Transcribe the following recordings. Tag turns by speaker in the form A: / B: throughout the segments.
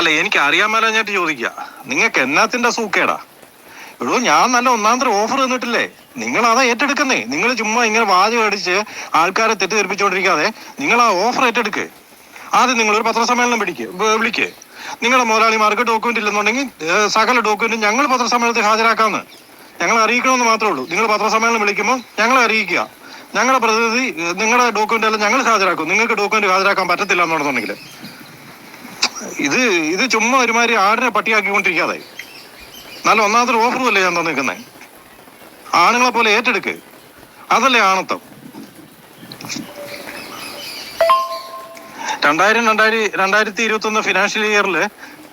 A: അല്ല എനിക്ക് അറിയാൻ മേലാഞ്ഞിട്ട് ചോദിക്കുക നിങ്ങൾക്ക് എന്നാത്തിന്റെ സൂക്കേടാ? എടോ ഞാൻ നല്ല ഒന്നാം തരം ഓഫർ തന്നിട്ടില്ലേ? നിങ്ങൾ അതാ ഏറ്റെടുക്കുന്നേ? നിങ്ങൾ ചുമ്മാ ഇങ്ങനെ വാചകം അടിച്ച് ആൾക്കാരെ തെറ്റിദ്ധരിപ്പിച്ചുകൊണ്ടിരിക്കാതെ നിങ്ങൾ ആ ഓഫർ ഏറ്റെടുക്ക്. ആദ്യം നിങ്ങൾ ഒരു പത്രസമ്മേളനം പിടിക്ക് വിളിക്കേ. നിങ്ങളുടെ മുതലാളിമാർക്ക് ഡോക്യുമെന്റ് ഇല്ലെന്നുണ്ടെങ്കിൽ സകല ഡോക്യുമെന്റും ഞങ്ങൾ പത്രസമ്മേളനത്തിൽ ഹാജരാക്കാമെന്ന് ഞങ്ങൾ അറിയിക്കണമെന്ന് മാത്രമേ ഉള്ളൂ. നിങ്ങൾ പത്രസമ്മേളനം വിളിക്കുമ്പോൾ ഞങ്ങളെ അറിയിക്കുക. ഞങ്ങളുടെ പ്രതിനിധി നിങ്ങളുടെ ഡോക്യുമെന്റ് എല്ലാം ഞങ്ങൾ ഹാജരാക്കും. നിങ്ങൾക്ക് ഡോക്യുമെന്റ് ഹാജരാക്കാൻ പറ്റത്തില്ല എന്നുണ്ടെന്നുണ്ടെങ്കിൽ. ഇത് ഇത് ചുമ്മാ ഒരുമാതിരി ആടിനെ പട്ടിയാക്കിക്കൊണ്ടിരിക്കാതെ. നല്ല ഒന്നാമത്തെ ഓഫറും അല്ലേ ഞാൻ തന്നിരിക്കുന്നേ? ആണുങ്ങളെ പോലെ ഏറ്റെടുക്ക്. അതല്ലേ ആണത്വം രണ്ടായിരം രണ്ടായിരം രണ്ടായിരത്തി ഇരുപത്തി ഒന്ന് ഫിനാൻഷ്യൽ ഇയറിൽ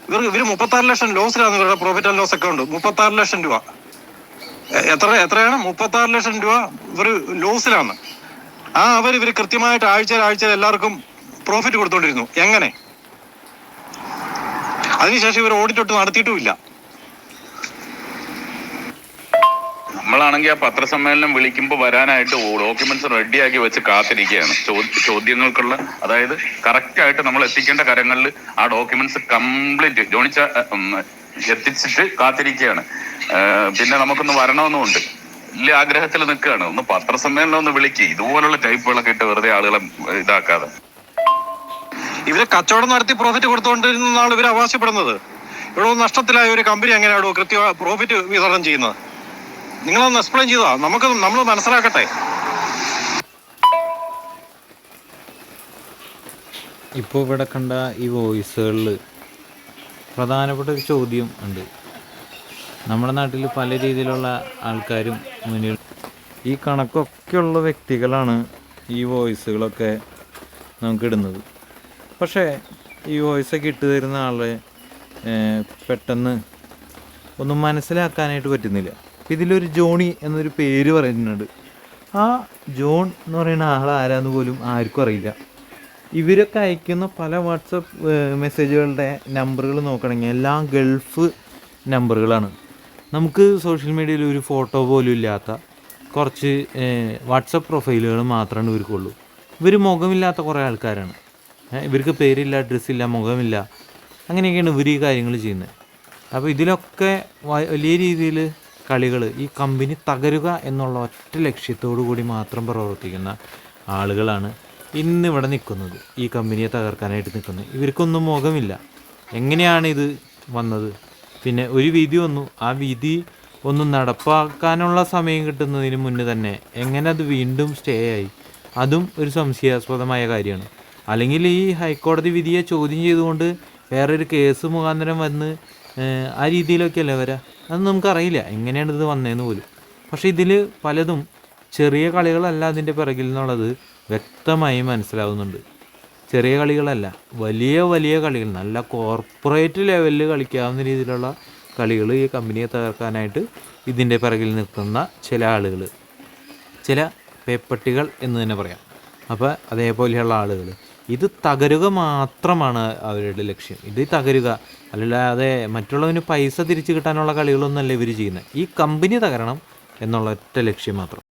A: ഇവർ ഇവർ മുപ്പത്താറ് ലക്ഷം ലോസിലാണ് ഇവരുടെ പ്രോഫിറ്റ് ആൻഡ് ലോസ് അക്കൗണ്ട് മുപ്പത്താറ് ലക്ഷം രൂപ. എത്ര എത്രയാണ്? മുപ്പത്താറ് ലക്ഷം രൂപ ഇവർ ലോസിലാണ് ആ അവർ ഇവർ കൃത്യമായിട്ട് ആഴ്ച ആഴ്ച എല്ലാവർക്കും പ്രോഫിറ്റ് കൊടുത്തോണ്ടിരുന്നു. എങ്ങനെ? അതിനുശേഷം ഇവർ ഒട്ട് നടത്തിയിട്ടുമില്ല.
B: നമ്മളാണെങ്കിൽ ആ പത്രസമ്മേളനം വിളിക്കുമ്പോൾ വരാനായിട്ട് ഡോക്യുമെന്റ്സ് റെഡിയാക്കി വെച്ച് കാത്തിരിക്കുകയാണ്. ചോദ്യങ്ങൾക്കുള്ള അതായത് കറക്റ്റ് ആയിട്ട് നമ്മൾ എത്തിക്കേണ്ട കാര്യങ്ങളിൽ ആ ഡോക്യുമെന്റ്സ് കംപ്ലീറ്റ് ജോണിച്ച എത്തിച്ചിട്ട് കാത്തിരിക്കുകയാണ്. പിന്നെ നമുക്കൊന്ന് വരണമെന്നുമുണ്ട്. വലിയ ആഗ്രഹത്തിൽ നിൽക്കുകയാണ്. ഒന്ന് പത്രസമ്മേളനം ഒന്ന് വിളിക്കുക ഇതുപോലുള്ള ടൈപ്പുകളൊക്കെ ഇട്ട് വെറുതെ ആളുകളെ ഇതാക്കാതെ.
A: ഇവർ കച്ചവടം നടത്തി പ്രോഫിറ്റ് കൊടുത്തുകൊണ്ടിരുന്നാണ് ഇവർ അവകാശപ്പെടുന്നത്. ഇവിടെ നഷ്ടത്തിലായ ഒരു കമ്പനി എങ്ങനെയാണോ കൃത്യ പ്രോഫിറ്റ് വിതരണം ചെയ്യുന്നത്. നിങ്ങളൊന്ന് എക്സ്പ്ലെയിൻ ചെയ്താ? നമുക്ക് നമ്മൾ മനസ്സിലാക്കട്ടെ.
C: ഇപ്പോൾ ഇവിടെ കണ്ട ഈ വോയിസുകളിൽ പ്രധാനപ്പെട്ട ഒരു ചോദ്യം ഉണ്ട്. നമ്മുടെ നാട്ടിൽ പല രീതിയിലുള്ള ആൾക്കാരും മുന്നിൽ ഈ കണക്കൊക്കെയുള്ള വ്യക്തികളാണ് ഈ വോയിസുകളൊക്കെ നമുക്ക് ഇടുന്നത്. പക്ഷേ ഈ വോയിസൊക്കെ ഇട്ട് തരുന്ന ആൾ പെട്ടെന്ന് ഒന്നും മനസ്സിലാക്കാനായിട്ട് പറ്റുന്നില്ല. ഇതിലൊരു ജോണി എന്നൊരു പേര് പറയുന്നുണ്ട്. ആ ജോൺ എന്ന് പറയുന്ന ആൾ ആരാന്ന് പോലും ആർക്കും അറിയില്ല. ഇവരൊക്കെ അയക്കുന്ന പല വാട്സപ്പ് മെസ്സേജുകളുടെ നമ്പറുകൾ നോക്കണമെങ്കിൽ എല്ലാം ഗൾഫ് നമ്പറുകളാണ്. നമുക്ക് സോഷ്യൽ മീഡിയയിൽ ഒരു ഫോട്ടോ പോലും ഇല്ലാത്ത കുറച്ച് വാട്സപ്പ് പ്രൊഫൈലുകൾ മാത്രമാണ് ഇവർക്കുള്ളൂ. ഇവർ മുഖമില്ലാത്ത കുറേ ആൾക്കാരാണ്. ഇവർക്ക് പേരില്ല ഡ്രസ്സില്ല മുഖമില്ല. അങ്ങനെയൊക്കെയാണ് ഇവർ ഈ കാര്യങ്ങൾ ചെയ്യുന്നത്. അപ്പോൾ ഇതിലൊക്കെ വലിയ രീതിയിൽ കളികൾ ഈ കമ്പനി തകരുക എന്നുള്ള ഒറ്റ ലക്ഷ്യത്തോടു കൂടി മാത്രം പ്രവർത്തിക്കുന്ന ആളുകളാണ് ഇന്നിവിടെ നിൽക്കുന്നത്. ഈ കമ്പനിയെ തകർക്കാനായിട്ട് നിൽക്കുന്നത്. ഇവർക്കൊന്നും മുഖമില്ല. എങ്ങനെയാണ് ഇത് വന്നത്? പിന്നെ ഒരു വിധി വന്നു. ആ വിധി ഒന്ന് നടപ്പാക്കാനുള്ള സമയം കിട്ടുന്നതിന് മുന്നേ തന്നെ എങ്ങനെ അത് വീണ്ടും സ്റ്റേ ആയി? അതും ഒരു സംശയാസ്പദമായ കാര്യമാണ്. അല്ലെങ്കിൽ ഈ ഹൈക്കോടതി വിധിയെ ചോദ്യം ചെയ്തുകൊണ്ട് വേറൊരു കേസ് മുഖാന്തരം വന്ന് ആ രീതിയിലൊക്കെയല്ലേ വരാ? അത് നമുക്കറിയില്ല. എങ്ങനെയാണ് ഇത് വന്നതെന്ന് പോലും. പക്ഷേ ഇതിൽ പലതും ചെറിയ കളികളല്ല അതിന്റെ പിറകിൽ എന്നുള്ളത് വ്യക്തമായി മനസ്സിലാവുന്നുണ്ട്. ചെറിയ കളികളല്ല വലിയ വലിയ കളികൾ നല്ല കോർപ്പറേറ്റ് ലെവലിൽ കളിക്കാവുന്ന രീതിയിലുള്ള കളികൾ ഈ കമ്പനിയെ തകർക്കാനായിട്ട് ഇതിന്റെ പിറകിൽ നിൽക്കുന്ന ചില ആളുകൾ ചില പേപ്പട്ടികൾ എന്ന് തന്നെ പറയാം. അപ്പോൾ അതേപോലെയുള്ള ആളുകൾ ഇത് തകരുക മാത്രമാണ് അവരുടെ ലക്ഷ്യം. ഇത് തകരുക അല്ലാതെ മറ്റുള്ളവന് പൈസ തിരിച്ചു കിട്ടാനുള്ള കളികളൊന്നുമല്ല ഇവർ ചെയ്യുന്നത്. ഈ കമ്പനി തകരണം എന്നുള്ള ഒറ്റ ലക്ഷ്യം മാത്രം.